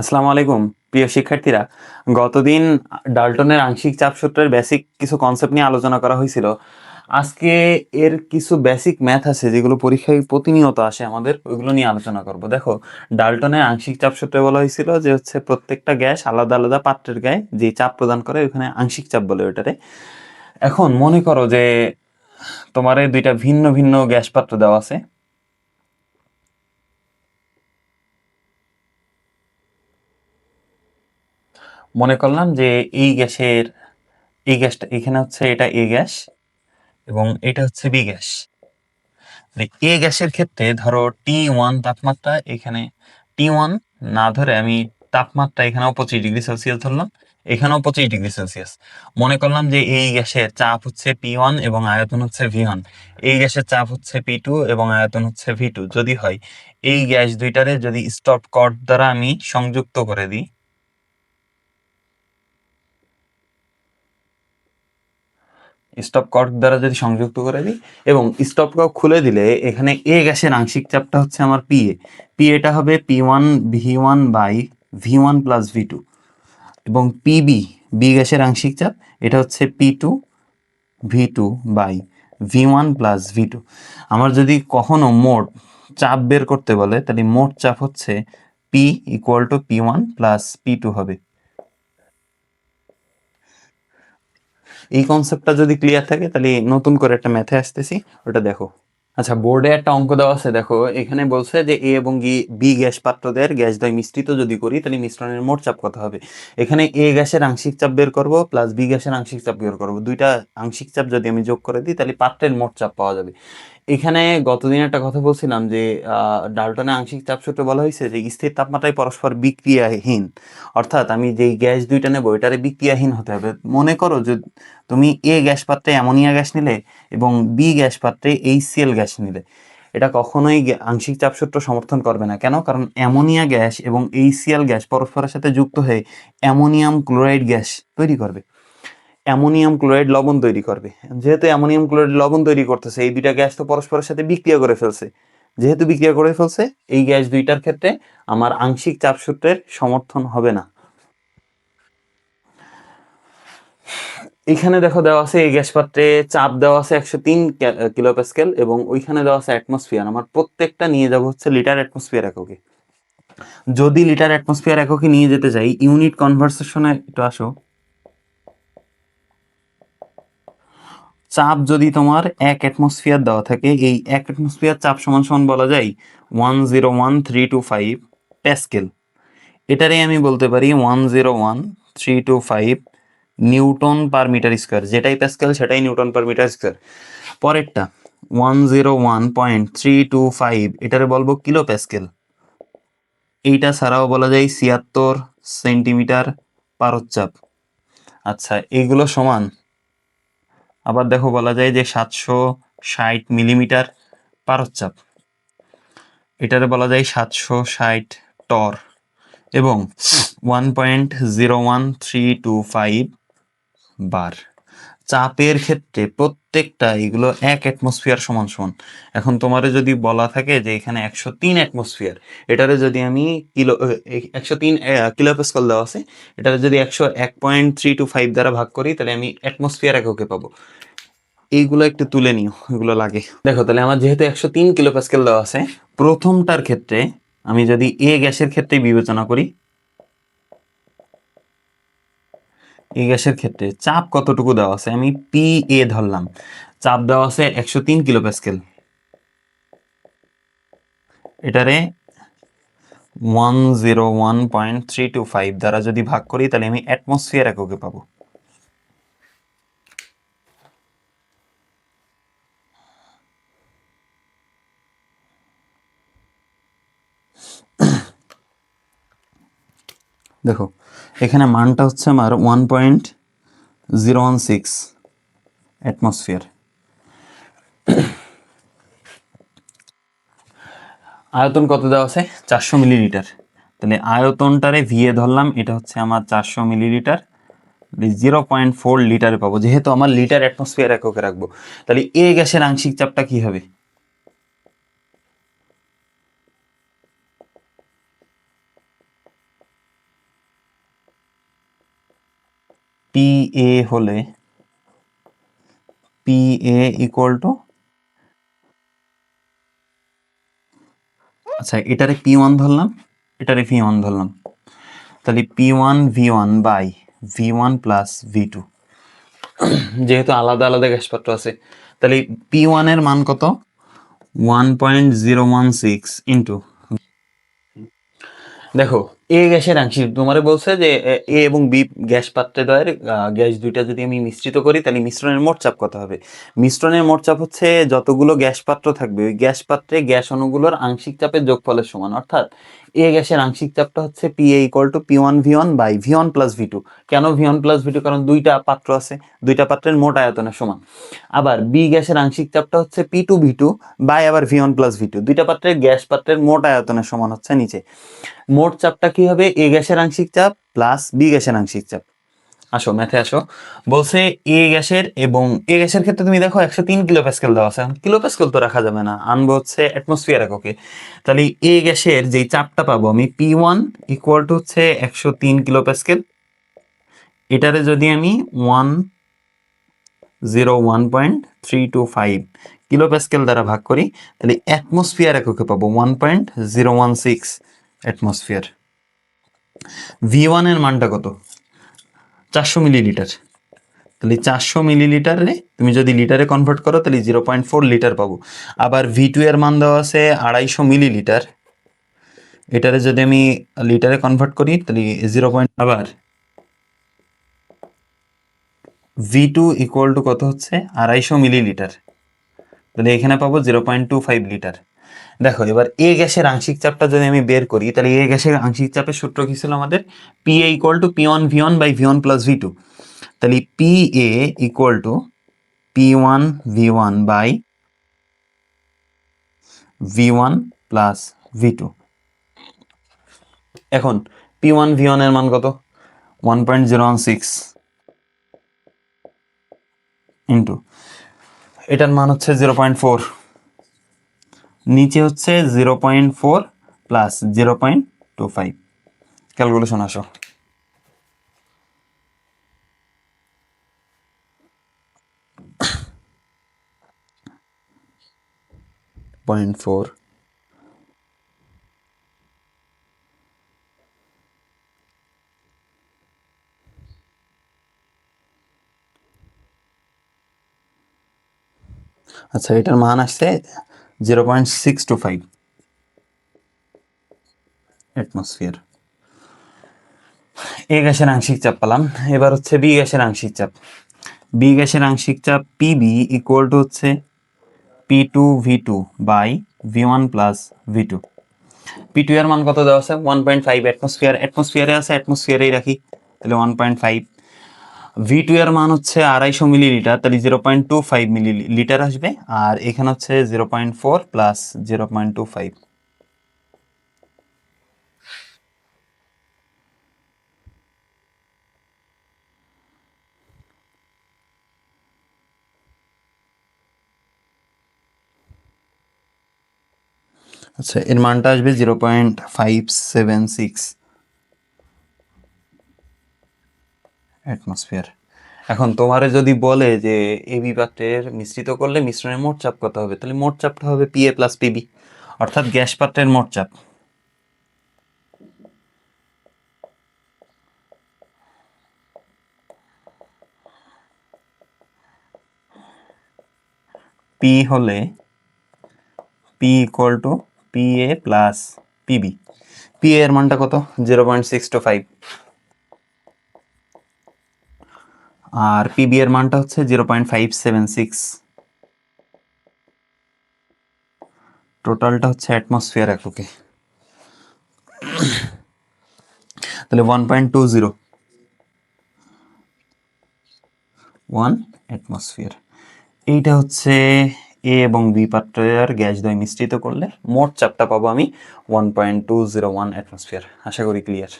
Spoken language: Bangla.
আসসালামু আলাইকুম, প্রিয় শিক্ষার্থীরা। গতদিন ডাল্টনের আংশিক চাপ সূত্রের বেসিক কিছু কনসেপ্ট নিয়ে আলোচনা করা হয়েছিল। আজকে এর কিছু বেসিক ম্যাথ আছে, যেগুলো পরীক্ষায় প্রতিনিয়ত আসে আমাদের, ওইগুলো নিয়ে আলোচনা করব। দেখো, ডাল্টনের আংশিক চাপ সূত্রে বলা হয়েছিল যে হচ্ছে প্রত্যেকটা গ্যাস আলাদা আলাদা পাত্রের গায়ে যে চাপ প্রদান করে ওখানে আংশিক চাপ বলে ওটারে এখন মনে করো যে তোমার দুইটা ভিন্ন ভিন্ন গ্যাস পাত্র দেওয়া আছে। মনে করলাম যে এই গ্যাসের, এই গ্যাসটা, এখানে হচ্ছে এটা এ গ্যাস এবং এটা হচ্ছে বি গ্যাস। এ গ্যাসের ক্ষেত্রে ধরো টি ওয়ান তাপমাত্রা এখানে, টি ওয়ান না ধরে আমি তাপমাত্রা এখানেও পঁচিশ ডিগ্রি সেলসিয়াস ধরলাম, এখানেও পঁচিশ ডিগ্রি সেলসিয়াস। মনে করলাম যে এই গ্যাসের চাপ হচ্ছে পি ওয়ান এবং আয়তন হচ্ছে ভি ওয়ান। এই গ্যাসের চাপ হচ্ছে পি টু এবং আয়তন হচ্ছে ভি টু। যদি হয়, এই গ্যাস দুইটারে যদি স্টপ কর্ড দ্বারা আমি সংযুক্ত করে দিই স্টপ কর্ড দ্বারা যদি সংযুক্ত করে দিই, এবং স্টপ কর্ড খুলে দিলে এখানে এ গ্যাসের আংশিক চাপটা হচ্ছে আমার পি এ পি এটা হবে P one V one by V one plus V two এবং পিবি বি গ্যাসের আংশিক চাপ, এটা হচ্ছে P two V two by V one plus V two আমার যদি কখনো মোট চাপ বের করতে বলে, তাহলে মোট চাপ হচ্ছে P equal to P one plus P two হবে। এই কনসেপ্টটা যদি ক্লিয়ার থাকে, তাহলে নতুন করে একটা ম্যাথে আসতেছি। ওটা দেখো। আচ্ছা বোর্ডে একটা অঙ্ক দেওয়া আছে, দেখো। এখানে বলছে যে এ এবং বি গ্যাস পাত্রদের গ্যাস দ্বয় মিশ্রিত যদি করি, তাহলে মিশ্রণের মোট চাপ কত হবে? এখানে এ গ্যাসের আংশিক চাপ বের করব প্লাস বি গ্যাসের আংশিক চাপ বের করব। দুইটা আংশিক চাপ যদি আমি যোগ করে দিই, তাহলে পাত্রের মোট চাপ পাওয়া যাবে। এখানে গতদিন একটা কথা বলছিলাম যে ডাল্টনে আংশিক চাপ সূত্রে বলা হয়েছে যে, স্থির তাপমাত্রায় পরস্পর বিক্রিয়াহীন। অর্থাৎ আমি যেই গ্যাস দুইটা নেব, এটারে বিক্রিয়াহীন হতে হবে। মনে করো যে, তুমি এ গ্যাস পাত্রে অ্যামোনিয়া গ্যাস নিলে এবং বি গ্যাস পাত্রে এইচসিএল গ্যাস নিলে। এটা কখনোই আংশিক চাপ সূত্র সমর্থন করবে না। কেন? কারণ অ্যামোনিয়া গ্যাস এবং এইচসিএল গ্যাস পরস্পরের সাথে যুক্ত হয়ে অ্যামোনিয়াম ক্লোরাইড গ্যাস তৈরি করবে। অ্যামোনিয়াম ক্লোরাইড লবণ তৈরি করবে। যেহেতু অ্যামোনিয়াম ক্লোরাইড লবণ তৈরি করতেছে, এই দুইটা গ্যাস তো পরস্পরের সাথে বিক্রিয়া করে ফেলছে। যেহেতু বিক্রিয়া করে ফেলছে, এই গ্যাস দুইটার ক্ষেত্রে আমার আংশিক চাপ সূত্রের সমর্থন হবে না। এখানে দেখো দেওয়া আছে এই গ্যাস পাত্রে চাপ দেওয়া আছে একশো তিন কিলোপ্যাসকেল এবং ওইখানে দেওয়া আছে অ্যাটমসফিয়ার। আমার প্রত্যেকটা নিয়ে যাব হচ্ছে লিটার অ্যাটমসফিয়ার এককে। যদি লিটার অ্যাটমসফিয়ার এককে নিয়ে যেতে চাই ইউনিট কনভার্সেশনে একটু আসো। চাপ যদি তোমার এক অ্যাটমসফিয়ার দেওয়া থাকে, এই এক অ্যাটমসফিয়ার চাপ সমান সমান বলা যায় one zero one three two five pascal এটারে আমি বলতে পারি one zero one three two five newton per metre square যেটাই প্যাসকেল সেটাই নিউটন পার মিটার স্কোয়ার পরেরটা one zero one point three two five এটারে বলব কিলো প্যাসকেল এইটা ছাড়াও বলা যায় ছিয়াত্তর সেন্টিমিটার পারচ্চাপ আচ্ছা এইগুলো সমান আবার দেখো বলা যায় যে সাতশো ষাট মিলিমিটার পারচাপ এটারে বলা যায় সাতশো ষাট টর এবং one point zero one three two five bar চাপের ক্ষেত্রে প্রত্যেকটা এগুলো এক অ্যাটমসফিয়ার সমান সমান। এখন তোমারে যদি বলা থাকে যে এখানে একশো তিন অ্যাটমসফিয়ার এটারে যদি আমি কিলো একশো তিন কিলো প্যাসকেল দেওয়া আছে, এটারে যদি একশো এক পয়েন্ট থ্রি টু ফাইভ দ্বারা ভাগ করি, তাহলে আমি অ্যাটমসফিয়ার এককে পাবো। এইগুলো একটু তুলে নিও, এগুলো লাগে। দেখো, তাহলে আমার যেহেতু একশো তিন কিলো প্যাসকেল দেওয়া আছে, প্রথমটার ক্ষেত্রে আমি যদি এ গ্যাসের ক্ষেত্রে বিবেচনা করি এই গ্যাসের ক্ষেত্রে চাপ কতটুকু দেওয়া আছে? আমি পি এ ধরলাম। চাপ দেওয়া আছে একশো তিন কিলো প্যাসকেল এটারে one zero one point three two five দ্বারা যদি ভাগ করি, তাহলে আমি অ্যাটমসফিয়ার এককে পাবো। দেখো এখানে মানটা হচ্ছে আমার one point zero one six atmosphere আয়তন কত দেওয়া আছে? চারশো মিলিলিটার তাহলে আয়তনটারে ভিএ ধরলাম, এটা হচ্ছে আমার চারশো মিলিলিটার জিরো পয়েন্ট ফোর লিটারে পাবো, যেহেতু আমার লিটার অ্যাটমসফিয়ার এককে রাখব। তাহলে এ গ্যাসের আংশিক চাপটা কি হবে? পি এ হলে পি এ ইকুয়াল টু আচ্ছা এটারে পি ধরলাম, এটারে ভি ধরলাম। তাহলে P one V one by V plus V two যেহেতু আলাদা আলাদা গ্যাসপত্র আছে, তাহলে পি ওয়ানের মান কত? ওয়ান পয়েন্ট জিরো দেখো এ গ্যাসের আংশিক তোমারে বলছে যে, এ এবং বি গ্যাস পাত্রে দ্বয়ের গ্যাস দুইটা যদি আমি মিশ্রিত করি, তাহলে মিশ্রণের মোট চাপ কত হবে? মিশ্রণের মোট চাপ হচ্ছে যতগুলো গ্যাস পাত্র থাকবে, ওই গ্যাস পাত্রে গ্যাস অণুগুলোর আংশিক চাপের যোগফলের সমান। অর্থাৎ, এ গ্যাসের আংশিক চাপটা হচ্ছে P A equal to P one V one by V one plus V two কেন V one plus V two কারণ দুইটা পাত্র আছে, দুইটা পাত্রের মোট আয়তনের সমান। আবার বি গ্যাসের আংশিক চাপটা হচ্ছে P two V two by আবার V one plus V two দুইটা পাত্রের গ্যাস পাত্রের মোট আয়তনের সমান হচ্ছে নিচে। মোট চাপটা কি হবে? এ গ্যাসের আংশিক চাপ প্লাস বি গ্যাসের আংশিক চাপ। আসো ম্যাথে আসো। বলছে এ গ্যাসের এবং এ গ্যাসের ক্ষেত্রে তুমি দেখো একশো তিন কিলো প্যাসকেল দেওয়া আছে। কিলো প্যাসকেল তো রাখা যাবে না। আনব হচ্ছে অ্যাটমসফিয়ার এককে তাহলে এ গ্যাসের যেই চাপটা পাবো আমি পি ওয়ান ইকুয়াল টু হচ্ছে একশো তিন কিলো প্যাসকেল এটারে যদি আমি one zero one point three two five kilo pascal দ্বারা ভাগ করি, তাহলে অ্যাটমসফিয়ার এককে পাবো one point zero one six atmosphere V ওয়ানের মানটা কত? চারশো মিলিলিটার তাহলে চারশো মিলিলিটারে তুমি যদি লিটারে কনভার্ট করো, তাহলে জিরো পয়েন্ট ফোর লিটার পাবো। আবার ভি টু এর মান দেওয়া আছে আড়াইশো মিলিলিটার এটারে যদি আমি লিটারে কনভার্ট করি, তাহলে জিরো পয়েন্ট আবার ভি টু ইকুয়াল টু কত হচ্ছে? আড়াইশো মিলিলিটার তাহলে এখানে পাবো zero point two five litre দেখো, এবার এ গ্যাসের আংশিক চাপটা যদি আমি বের করি, তাহলে এ গ্যাসের আংশিক চাপের সূত্র কি ছিল আমাদের? P A equal to P one V one by V one plus V two তাহলে P A equal to P one V one by V one plus V two এখন পি ওয়ান ভি ওয়ানের মান কত? One point zero one six into এটার মান হচ্ছে জিরো পয়েন্ট ফোর নিচে হচ্ছে zero point four plus zero point two five calculation আসো। পয়েন্ট ফোর আচ্ছা এটার মান আসছে zero point six two five atmosphere A গ্যাসের আংশিক চাপ পেলাম। এবার হচ্ছে বি গ্যাসের আংশিক চাপ। বি গ্যাসের আংশিক চাপ পিবি ইকুয়াল টু হচ্ছে P two V two by V one plus V two P two এর মান কত দেওয়া আছে? ওয়ান পয়েন্ট ফাইভ অ্যাটমসফিয়ার অ্যাটমসফিয়ারে আছে অ্যাটমসফিয়ারেই রাখি। তাহলে one point five V two এর মান হচ্ছে আড়াইশো মিলিলিটার, তাহলে zero point two five millilitre আসবে, আর এখানে হচ্ছে zero point four plus zero point two five আচ্ছা এর মানটা আসবে zero point five seven six atmosphere. এখন তোমারে যদি বলে যে এবি পাত্রের মিশ্রিত করলে মিশ্রণের মোট চাপ কত হবে? তাহলে মোট চাপটা হবে পি এ প্লাস পিবি অর্থাৎ গ্যাস পাত্রের মোট চাপ। পি হলে P equal to P A plus PB P এর মানটা কত? Zero point six two five আর পিবি এর মানটা হচ্ছে zero point five seven six টোটালটা হচ্ছে অ্যাটমসফিয়ার এককে। তাহলে one point two zero one atmosphere এইটা হচ্ছে এ এবং বি পাত্রের গ্যাস দ্বয় মিশ্রিত করলে মোট চাপটা পাবো আমি one point two zero one atmosphere আশা করি ক্লিয়ার